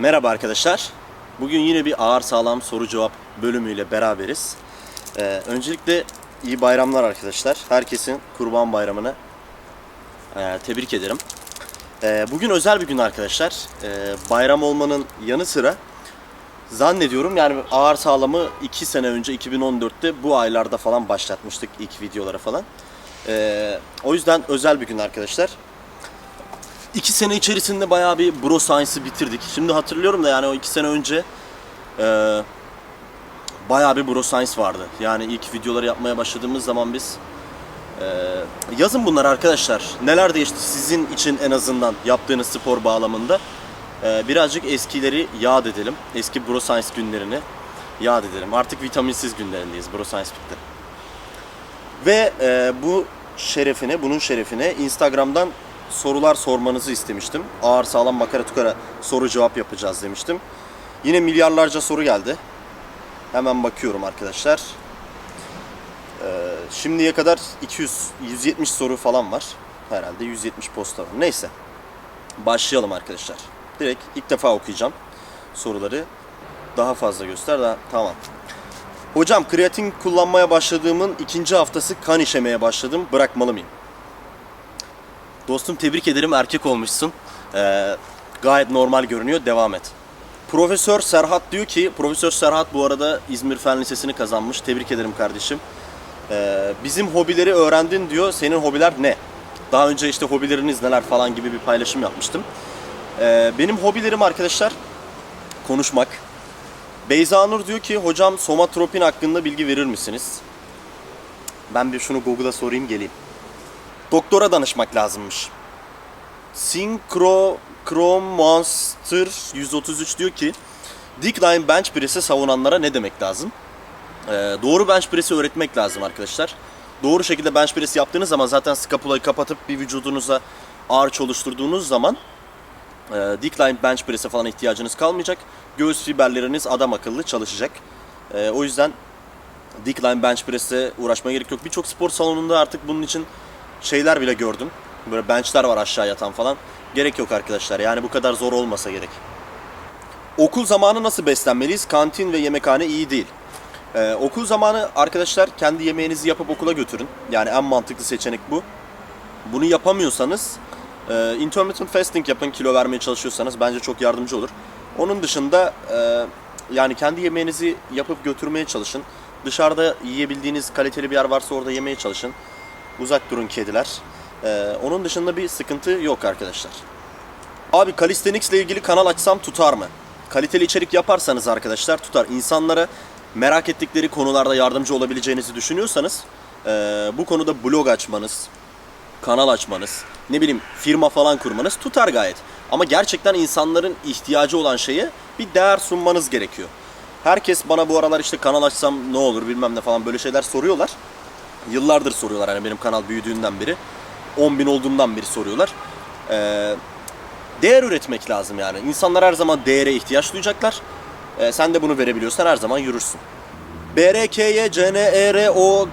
Merhaba arkadaşlar. Bugün yine bir ağır sağlam soru cevap bölümüyle beraberiz. Ee, öncelikle iyi bayramlar arkadaşlar. Herkesin Kurban Bayramı'nı e, tebrik ederim. Ee, bugün özel bir gün arkadaşlar. Ee, bayram olmanın yanı sıra zannediyorum yani ağır sağlamı 2 sene önce 2014'te bu aylarda falan başlatmıştık ilk videolara falan. Ee, o yüzden özel bir gün arkadaşlar. İki sene içerisinde bayağı bir Bro Science'ı bitirdik. Şimdi hatırlıyorum da yani o iki sene önce e, bayağı bir Bro Science vardı. Yani ilk videoları yapmaya başladığımız zaman biz e, yazın bunlar arkadaşlar. Neler değişti sizin için en azından yaptığınız spor bağlamında. E, birazcık eskileri yad edelim. Eski Bro Science günlerini yad edelim. Artık vitaminsiz günlerindeyiz. Bro Science bitti. Ve e, bu şerefine, bunun şerefine Instagram'dan sorular sormanızı istemiştim. Ağır sağlam makara tukara soru cevap yapacağız demiştim. Yine milyarlarca soru geldi. Hemen bakıyorum arkadaşlar. Ee, şimdiye kadar 200 170 soru falan var. Herhalde 170 posta var. Neyse. Başlayalım arkadaşlar. Direkt ilk defa okuyacağım soruları. Daha fazla göster. Daha, tamam. Hocam kreatin kullanmaya başladığımın ikinci haftası kan işemeye başladım. Bırakmalı mıyım? Dostum tebrik ederim erkek olmuşsun. Ee, gayet normal görünüyor. Devam et. Profesör Serhat diyor ki, Profesör Serhat bu arada İzmir Fen Lisesi'ni kazanmış. Tebrik ederim kardeşim. Ee, bizim hobileri öğrendin diyor. Senin hobiler ne? Daha önce işte hobileriniz neler falan gibi bir paylaşım yapmıştım. Ee, benim hobilerim arkadaşlar konuşmak. Beyza Nur diyor ki hocam somatropin hakkında bilgi verir misiniz? Ben bir şunu Google'a sorayım geleyim. Doktora danışmak lazımmış. Synchro Monster 133 diyor ki Decline bench press'i savunanlara ne demek lazım? Ee, doğru bench press'i öğretmek lazım arkadaşlar. Doğru şekilde bench press yaptığınız zaman zaten skapulayı kapatıp bir vücudunuza arç oluşturduğunuz zaman e, decline bench press'e falan ihtiyacınız kalmayacak. Göğüs fiberleriniz adam akıllı çalışacak. E, o yüzden decline bench press'e uğraşmaya gerek yok. Birçok spor salonunda artık bunun için şeyler bile gördüm. Böyle benchler var aşağı yatan falan. Gerek yok arkadaşlar. Yani bu kadar zor olmasa gerek. Okul zamanı nasıl beslenmeliyiz? Kantin ve yemekhane iyi değil. Ee, okul zamanı arkadaşlar kendi yemeğinizi yapıp okula götürün. Yani en mantıklı seçenek bu. Bunu yapamıyorsanız e, intermittent fasting yapın kilo vermeye çalışıyorsanız bence çok yardımcı olur. Onun dışında e, yani kendi yemeğinizi yapıp götürmeye çalışın. Dışarıda yiyebildiğiniz kaliteli bir yer varsa orada yemeye çalışın. Uzak durun kediler. Ee, onun dışında bir sıkıntı yok arkadaşlar. Abi calisthenics ile ilgili kanal açsam tutar mı? Kaliteli içerik yaparsanız arkadaşlar tutar. İnsanlara merak ettikleri konularda yardımcı olabileceğinizi düşünüyorsanız ee, bu konuda blog açmanız, kanal açmanız, ne bileyim firma falan kurmanız tutar gayet. Ama gerçekten insanların ihtiyacı olan şeye bir değer sunmanız gerekiyor. Herkes bana bu aralar işte kanal açsam ne olur bilmem ne falan böyle şeyler soruyorlar. Yıllardır soruyorlar hani benim kanal büyüdüğünden beri. 10 bin olduğumdan beri soruyorlar. Ee, değer üretmek lazım yani. İnsanlar her zaman değere ihtiyaç duyacaklar. Ee, sen de bunu verebiliyorsan her zaman yürürsün. BRKY CNEROGLOU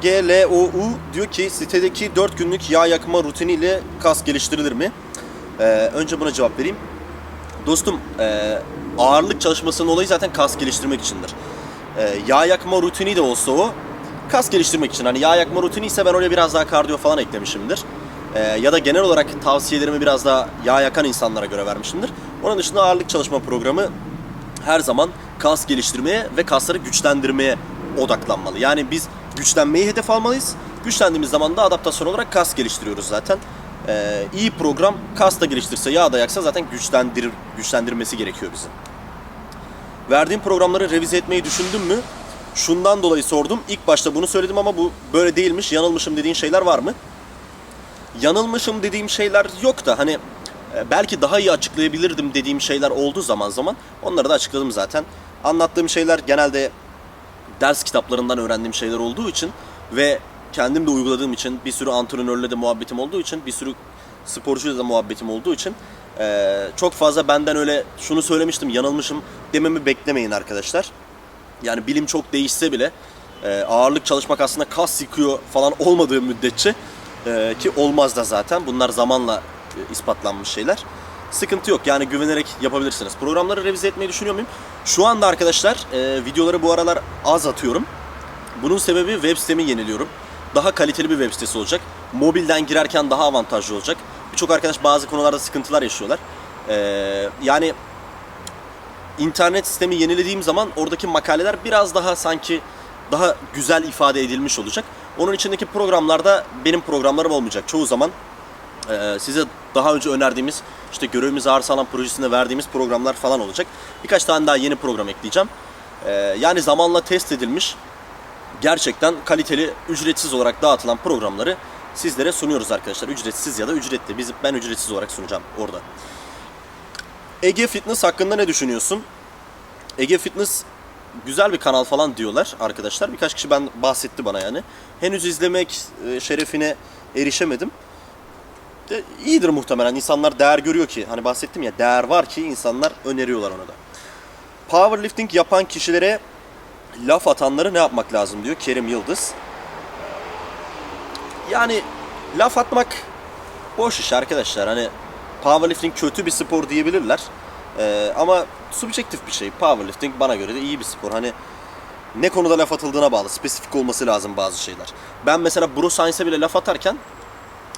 diyor ki sitedeki 4 günlük yağ yakma rutiniyle kas geliştirilir mi? Ee, önce buna cevap vereyim. Dostum e, ağırlık çalışmasının olayı zaten kas geliştirmek içindir. E, yağ yakma rutini de olsa o kas geliştirmek için. Hani yağ yakma rutini ise ben oraya biraz daha kardiyo falan eklemişimdir. E, ya da genel olarak tavsiyelerimi biraz daha yağ yakan insanlara göre vermişimdir. Onun dışında ağırlık çalışma programı her zaman kas geliştirmeye ve kasları güçlendirmeye odaklanmalı. Yani biz güçlenmeyi hedef almalıyız. Güçlendiğimiz zaman da adaptasyon olarak kas geliştiriyoruz zaten. Ee, iyi program kas da geliştirse, yağ da yaksa zaten güçlendirir, güçlendirmesi gerekiyor bizim. Verdiğim programları revize etmeyi düşündün mü? Şundan dolayı sordum. İlk başta bunu söyledim ama bu böyle değilmiş. Yanılmışım dediğin şeyler var mı? Yanılmışım dediğim şeyler yok da hani e, belki daha iyi açıklayabilirdim dediğim şeyler oldu zaman zaman. Onları da açıkladım zaten. Anlattığım şeyler genelde ders kitaplarından öğrendiğim şeyler olduğu için ve kendim de uyguladığım için bir sürü antrenörle de muhabbetim olduğu için bir sürü sporcuyla da muhabbetim olduğu için eee, çok fazla benden öyle şunu söylemiştim yanılmışım dememi beklemeyin arkadaşlar. Yani bilim çok değişse bile eee, ağırlık çalışmak aslında kas yıkıyor falan olmadığı müddetçe eee, ki olmaz da zaten bunlar zamanla e, ispatlanmış şeyler. sıkıntı yok. Yani güvenerek yapabilirsiniz. Programları revize etmeyi düşünüyor muyum? Şu anda arkadaşlar e, videoları bu aralar az atıyorum. Bunun sebebi web sitemi yeniliyorum. Daha kaliteli bir web sitesi olacak. Mobilden girerken daha avantajlı olacak. Birçok arkadaş bazı konularda sıkıntılar yaşıyorlar. Ee, yani internet sistemi yenilediğim zaman oradaki makaleler biraz daha sanki daha güzel ifade edilmiş olacak. Onun içindeki programlarda benim programlarım olmayacak. Çoğu zaman e, size daha önce önerdiğimiz işte görevimiz ağır sağlam projesinde verdiğimiz programlar falan olacak. Birkaç tane daha yeni program ekleyeceğim. E, yani zamanla test edilmiş gerçekten kaliteli, ücretsiz olarak dağıtılan programları sizlere sunuyoruz arkadaşlar. Ücretsiz ya da ücretli. Biz, ben ücretsiz olarak sunacağım orada. Ege Fitness hakkında ne düşünüyorsun? Ege Fitness güzel bir kanal falan diyorlar arkadaşlar. Birkaç kişi ben bahsetti bana yani. Henüz izlemek e, şerefine erişemedim. De, iyidir muhtemelen. İnsanlar değer görüyor ki. Hani bahsettim ya değer var ki insanlar öneriyorlar onu da. Powerlifting yapan kişilere laf atanları ne yapmak lazım diyor Kerim Yıldız. Yani laf atmak boş iş arkadaşlar. Hani powerlifting kötü bir spor diyebilirler. Ee, ama subjektif bir şey. Powerlifting bana göre de iyi bir spor. Hani ne konuda laf atıldığına bağlı. Spesifik olması lazım bazı şeyler. Ben mesela Bro Science'e bile laf atarken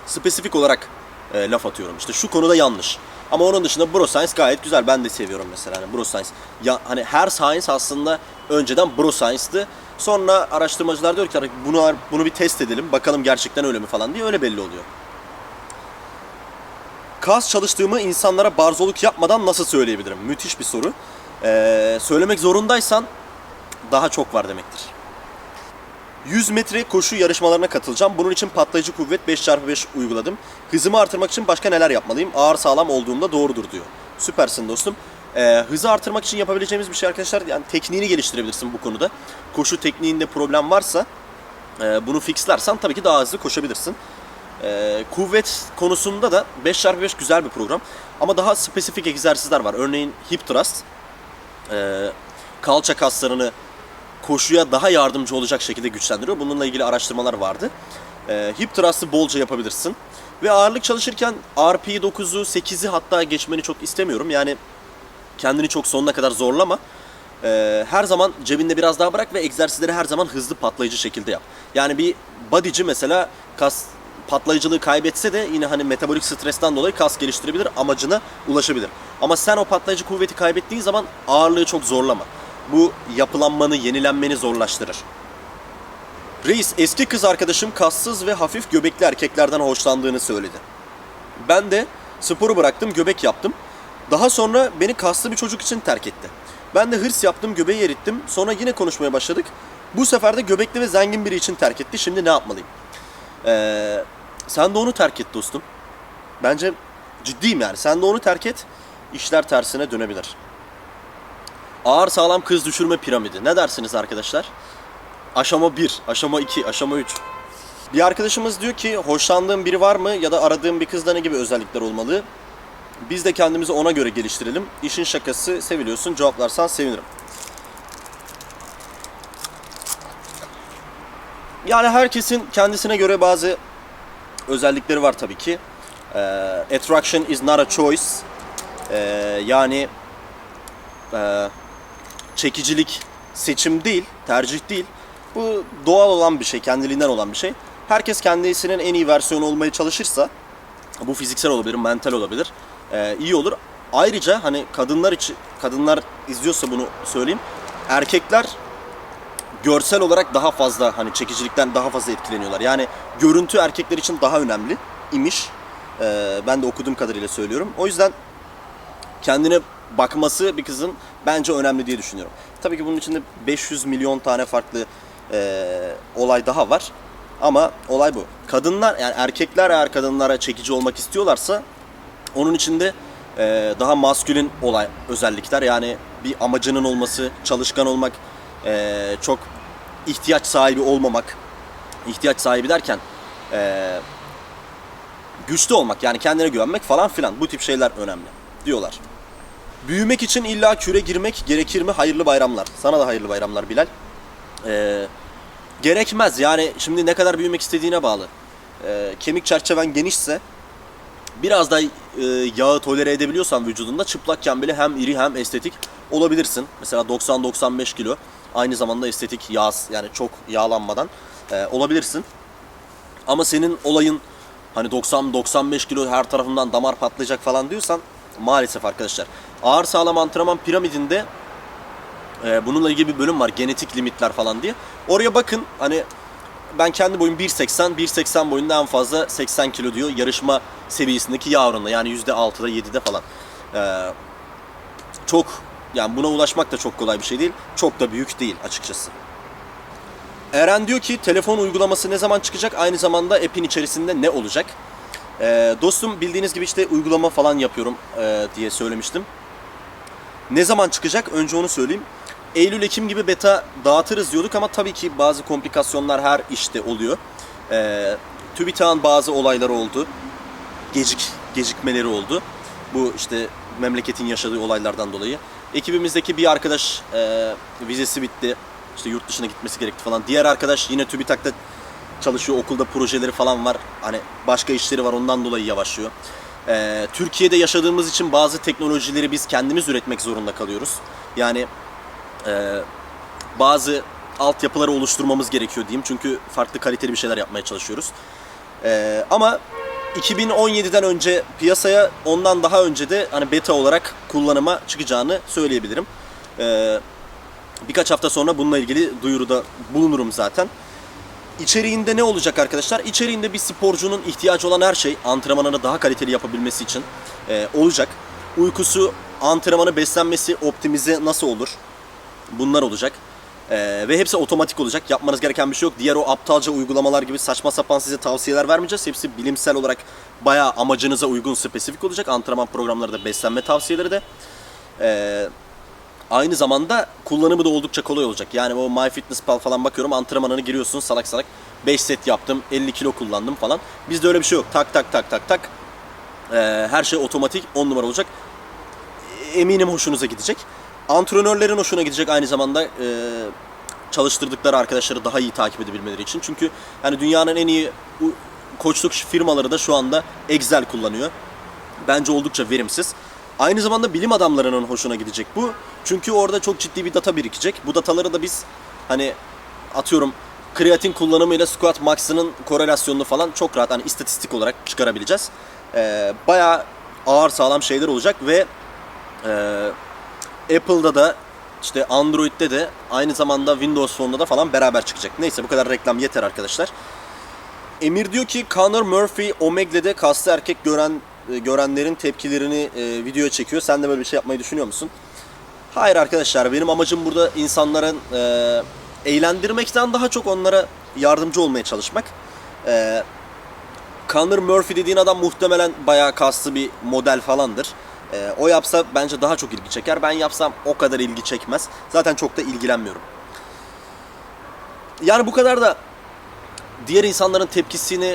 spesifik olarak e, laf atıyorum. İşte şu konuda yanlış. Ama onun dışında Bro Science gayet güzel. Ben de seviyorum mesela hani Bro Science. Ya hani her science aslında önceden Bro Science'tı. Sonra araştırmacılar diyor ki bunu bunu bir test edelim. Bakalım gerçekten öyle mi falan diye öyle belli oluyor. Kas çalıştığımı insanlara barzoluk yapmadan nasıl söyleyebilirim? Müthiş bir soru. Ee, söylemek zorundaysan daha çok var demektir. 100 metre koşu yarışmalarına katılacağım. Bunun için patlayıcı kuvvet 5x5 uyguladım. Hızımı artırmak için başka neler yapmalıyım? Ağır sağlam olduğumda doğrudur diyor. Süpersin dostum. Ee, hızı artırmak için yapabileceğimiz bir şey arkadaşlar. Yani tekniğini geliştirebilirsin bu konuda. Koşu tekniğinde problem varsa e, bunu fixlersen tabii ki daha hızlı koşabilirsin. Ee, kuvvet konusunda da 5x5 güzel bir program. Ama daha spesifik egzersizler var. Örneğin hip thrust. Ee, kalça kaslarını koşuya daha yardımcı olacak şekilde güçlendiriyor. Bununla ilgili araştırmalar vardı. Ee, hip thrust'ı bolca yapabilirsin. Ve ağırlık çalışırken RP 9'u 8'i hatta geçmeni çok istemiyorum. Yani kendini çok sonuna kadar zorlama. Ee, her zaman cebinde biraz daha bırak ve egzersizleri her zaman hızlı patlayıcı şekilde yap. Yani bir bodyci mesela kas patlayıcılığı kaybetse de yine hani metabolik stresten dolayı kas geliştirebilir, amacına ulaşabilir. Ama sen o patlayıcı kuvveti kaybettiğin zaman ağırlığı çok zorlama. Bu yapılanmanı, yenilenmeni zorlaştırır. Reis, eski kız arkadaşım kassız ve hafif göbekli erkeklerden hoşlandığını söyledi. Ben de sporu bıraktım, göbek yaptım. Daha sonra beni kaslı bir çocuk için terk etti. Ben de hırs yaptım, göbeği erittim. Sonra yine konuşmaya başladık. Bu sefer de göbekli ve zengin biri için terk etti. Şimdi ne yapmalıyım? Ee, sen de onu terk et dostum. Bence ciddiyim yani. Sen de onu terk et. İşler tersine dönebilir. Ağır sağlam kız düşürme piramidi. Ne dersiniz arkadaşlar? Aşama 1, aşama 2, aşama 3. Bir arkadaşımız diyor ki hoşlandığın biri var mı ya da aradığın bir kızda ne gibi özellikler olmalı? Biz de kendimizi ona göre geliştirelim. İşin şakası seviliyorsun cevaplarsan sevinirim. Yani herkesin kendisine göre bazı özellikleri var tabii ki. Ee, attraction is not a choice. Ee, yani e, çekicilik seçim değil, tercih değil. Bu doğal olan bir şey, kendiliğinden olan bir şey. Herkes kendisinin en iyi versiyonu olmaya çalışırsa, bu fiziksel olabilir, mental olabilir, e, iyi olur. Ayrıca hani kadınlar için, kadınlar izliyorsa bunu söyleyeyim. Erkekler görsel olarak daha fazla hani çekicilikten daha fazla etkileniyorlar. Yani görüntü erkekler için daha önemli imiş. Ee, ben de okuduğum kadarıyla söylüyorum. O yüzden kendine bakması bir kızın bence önemli diye düşünüyorum. Tabii ki bunun içinde 500 milyon tane farklı e, olay daha var. Ama olay bu. Kadınlar yani erkekler eğer kadınlara çekici olmak istiyorlarsa onun içinde e, daha maskülin olay özellikler yani bir amacının olması, çalışkan olmak, e, çok ihtiyaç sahibi olmamak, ihtiyaç sahibi derken e, güçlü olmak yani kendine güvenmek falan filan bu tip şeyler önemli diyorlar. Büyümek için illa küre girmek gerekir mi? Hayırlı bayramlar. Sana da hayırlı bayramlar Bilal. Ee, gerekmez yani şimdi ne kadar büyümek istediğine bağlı. Ee, kemik çerçeven genişse biraz da e, yağı tolere edebiliyorsan vücudunda çıplakken bile hem iri hem estetik olabilirsin. Mesela 90-95 kilo aynı zamanda estetik yağ yani çok yağlanmadan e, olabilirsin. Ama senin olayın hani 90-95 kilo her tarafından damar patlayacak falan diyorsan maalesef arkadaşlar. Ağır sağlam antrenman piramidinde e, bununla ilgili bir bölüm var genetik limitler falan diye. Oraya bakın hani ben kendi boyum 1.80, 1.80 boyunda en fazla 80 kilo diyor yarışma seviyesindeki yağ oranı yani %6'da 7'de falan. Ee, çok yani buna ulaşmak da çok kolay bir şey değil. Çok da büyük değil açıkçası. Eren diyor ki telefon uygulaması ne zaman çıkacak? Aynı zamanda app'in içerisinde ne olacak? Ee, dostum bildiğiniz gibi işte uygulama falan yapıyorum e, diye söylemiştim. Ne zaman çıkacak? Önce onu söyleyeyim. Eylül-Ekim gibi beta dağıtırız diyorduk ama tabii ki bazı komplikasyonlar her işte oluyor. Ee, TÜBİTAK'ın bazı olayları oldu. Gecik, gecikmeleri oldu. Bu işte memleketin yaşadığı olaylardan dolayı. Ekibimizdeki bir arkadaş e, vizesi bitti. İşte yurt dışına gitmesi gerekti falan. Diğer arkadaş yine TÜBİTAK'ta çalışıyor. Okulda projeleri falan var. Hani başka işleri var ondan dolayı yavaşlıyor. Ee, Türkiye'de yaşadığımız için bazı teknolojileri biz kendimiz üretmek zorunda kalıyoruz. Yani e, bazı altyapıları oluşturmamız gerekiyor diyeyim. Çünkü farklı kaliteli bir şeyler yapmaya çalışıyoruz. E, ama 2017'den önce piyasaya ondan daha önce de hani beta olarak kullanıma çıkacağını söyleyebilirim. E, birkaç hafta sonra bununla ilgili duyuruda bulunurum zaten. İçeriğinde ne olacak arkadaşlar? İçeriğinde bir sporcunun ihtiyacı olan her şey antrenmanını daha kaliteli yapabilmesi için e, olacak. Uykusu, antrenmanı, beslenmesi optimize nasıl olur? Bunlar olacak. Ee, ve hepsi otomatik olacak. Yapmanız gereken bir şey yok. Diğer o aptalca uygulamalar gibi saçma sapan size tavsiyeler vermeyeceğiz. Hepsi bilimsel olarak bayağı amacınıza uygun, spesifik olacak. Antrenman programları da, beslenme tavsiyeleri de. Ee, aynı zamanda kullanımı da oldukça kolay olacak. Yani o MyFitnessPal falan bakıyorum antrenmanını giriyorsun salak salak. 5 set yaptım, 50 kilo kullandım falan. Bizde öyle bir şey yok. Tak tak tak tak tak. Ee, her şey otomatik 10 numara olacak. Eminim hoşunuza gidecek. Antrenörlerin hoşuna gidecek aynı zamanda e, çalıştırdıkları arkadaşları daha iyi takip edebilmeleri için. Çünkü yani dünyanın en iyi koçluk firmaları da şu anda Excel kullanıyor. Bence oldukça verimsiz. Aynı zamanda bilim adamlarının hoşuna gidecek bu. Çünkü orada çok ciddi bir data birikecek. Bu dataları da biz hani atıyorum kreatin kullanımıyla squat max'ının korelasyonunu falan çok rahat hani istatistik olarak çıkarabileceğiz. Ee, bayağı ağır sağlam şeyler olacak ve e, Apple'da da işte Android'de de aynı zamanda Windows Phone'da da falan beraber çıkacak. Neyse bu kadar reklam yeter arkadaşlar. Emir diyor ki Conor Murphy Omegle'de kaslı erkek gören e, görenlerin tepkilerini e, videoya çekiyor. Sen de böyle bir şey yapmayı düşünüyor musun? Hayır arkadaşlar benim amacım burada insanların e, eğlendirmekten daha çok onlara yardımcı olmaya çalışmak. E, Conor Murphy dediğin adam muhtemelen bayağı kaslı bir model falandır. Ee, o yapsa bence daha çok ilgi çeker. Ben yapsam o kadar ilgi çekmez. Zaten çok da ilgilenmiyorum. Yani bu kadar da diğer insanların tepkisini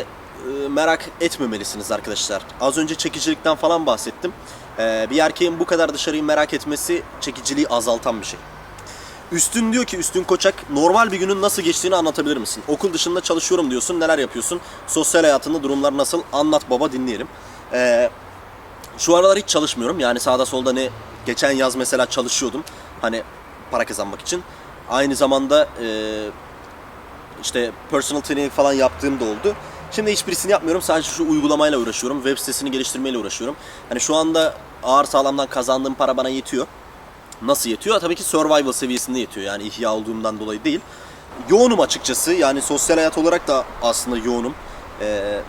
e, merak etmemelisiniz arkadaşlar. Az önce çekicilikten falan bahsettim. Ee, bir erkeğin bu kadar dışarıyı merak etmesi çekiciliği azaltan bir şey. Üstün diyor ki Üstün Koçak normal bir günün nasıl geçtiğini anlatabilir misin? Okul dışında çalışıyorum diyorsun. Neler yapıyorsun? Sosyal hayatında durumlar nasıl? Anlat baba dinleyelim. Ee, şu aralar hiç çalışmıyorum. Yani sağda solda ne geçen yaz mesela çalışıyordum. Hani para kazanmak için. Aynı zamanda e, işte personal training falan yaptığım da oldu. Şimdi hiçbirisini yapmıyorum. Sadece şu uygulamayla uğraşıyorum. Web sitesini geliştirmeyle uğraşıyorum. Hani şu anda ağır sağlamdan kazandığım para bana yetiyor. Nasıl yetiyor? Tabii ki survival seviyesinde yetiyor. Yani ihya olduğumdan dolayı değil. Yoğunum açıkçası. Yani sosyal hayat olarak da aslında yoğunum. Ee,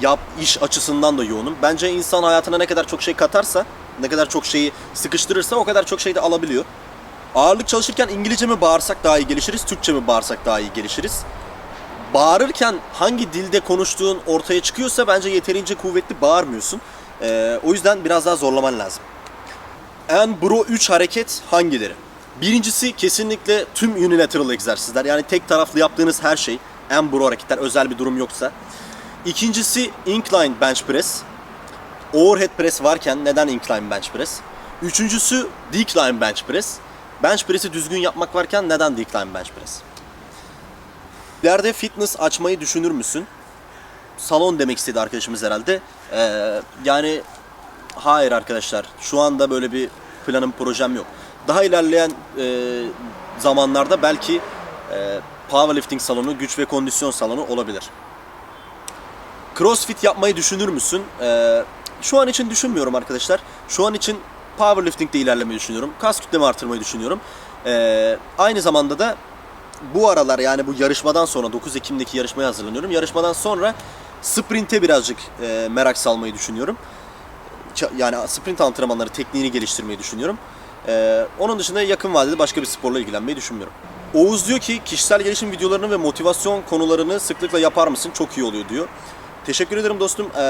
yap iş açısından da yoğunum. Bence insan hayatına ne kadar çok şey katarsa, ne kadar çok şeyi sıkıştırırsa o kadar çok şey de alabiliyor. Ağırlık çalışırken İngilizce mi bağırsak daha iyi gelişiriz, Türkçe mi bağırsak daha iyi gelişiriz? Bağırırken hangi dilde konuştuğun ortaya çıkıyorsa bence yeterince kuvvetli bağırmıyorsun. Ee, o yüzden biraz daha zorlaman lazım. En bro 3 hareket hangileri? Birincisi kesinlikle tüm unilateral egzersizler. Yani tek taraflı yaptığınız her şey. En bro hareketler özel bir durum yoksa. İkincisi incline bench press. Overhead press varken neden incline bench press? Üçüncüsü decline bench press. Bench press'i düzgün yapmak varken neden decline bench press? İleride fitness açmayı düşünür müsün? salon demek istedi arkadaşımız herhalde. Ee, yani hayır arkadaşlar şu anda böyle bir planım projem yok. Daha ilerleyen e, zamanlarda belki e, powerlifting salonu, güç ve kondisyon salonu olabilir. Crossfit yapmayı düşünür müsün? Ee, şu an için düşünmüyorum arkadaşlar. Şu an için powerlifting'de ilerlemeyi düşünüyorum. Kas kütlemi artırmayı düşünüyorum. Ee, aynı zamanda da bu aralar yani bu yarışmadan sonra 9 Ekim'deki yarışmaya hazırlanıyorum. Yarışmadan sonra sprinte birazcık e, merak salmayı düşünüyorum. Yani sprint antrenmanları tekniğini geliştirmeyi düşünüyorum. Ee, onun dışında yakın vadede başka bir sporla ilgilenmeyi düşünmüyorum. Oğuz diyor ki kişisel gelişim videolarını ve motivasyon konularını sıklıkla yapar mısın? Çok iyi oluyor diyor. Teşekkür ederim dostum. Ee,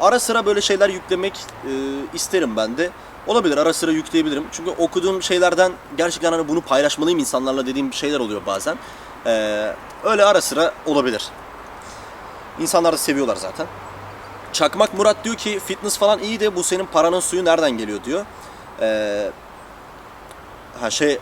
ara sıra böyle şeyler yüklemek e, isterim ben de. Olabilir ara sıra yükleyebilirim. Çünkü okuduğum şeylerden gerçekten hani bunu paylaşmalıyım insanlarla dediğim şeyler oluyor bazen. Ee, öyle ara sıra olabilir. İnsanlar da seviyorlar zaten. Çakmak Murat diyor ki fitness falan iyi de bu senin paranın suyu nereden geliyor diyor. Ee, ha şey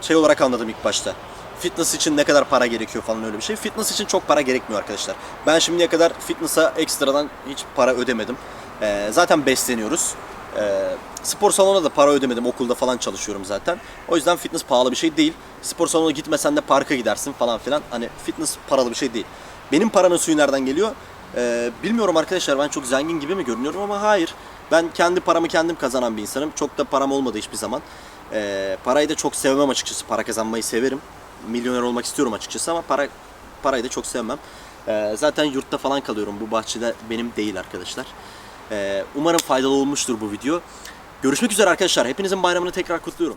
şey olarak anladım ilk başta. Fitness için ne kadar para gerekiyor falan öyle bir şey. Fitness için çok para gerekmiyor arkadaşlar. Ben şimdiye kadar fitness'a ekstradan hiç para ödemedim. Ee, zaten besleniyoruz. Ee, spor salonuna da para ödemedim. Okulda falan çalışıyorum zaten. O yüzden fitness pahalı bir şey değil. Spor salonuna gitmesen de parka gidersin falan filan. Hani fitness paralı bir şey değil. Benim paranın suyu nereden geliyor? Ee, bilmiyorum arkadaşlar ben çok zengin gibi mi görünüyorum ama hayır. Ben kendi paramı kendim kazanan bir insanım. Çok da param olmadı hiçbir zaman. Ee, parayı da çok sevmem açıkçası. Para kazanmayı severim. Milyoner olmak istiyorum açıkçası ama para parayı da çok sevmem. Ee, zaten yurtta falan kalıyorum. Bu bahçede benim değil arkadaşlar. Ee, umarım faydalı olmuştur bu video. Görüşmek üzere arkadaşlar. Hepinizin bayramını tekrar kutluyorum.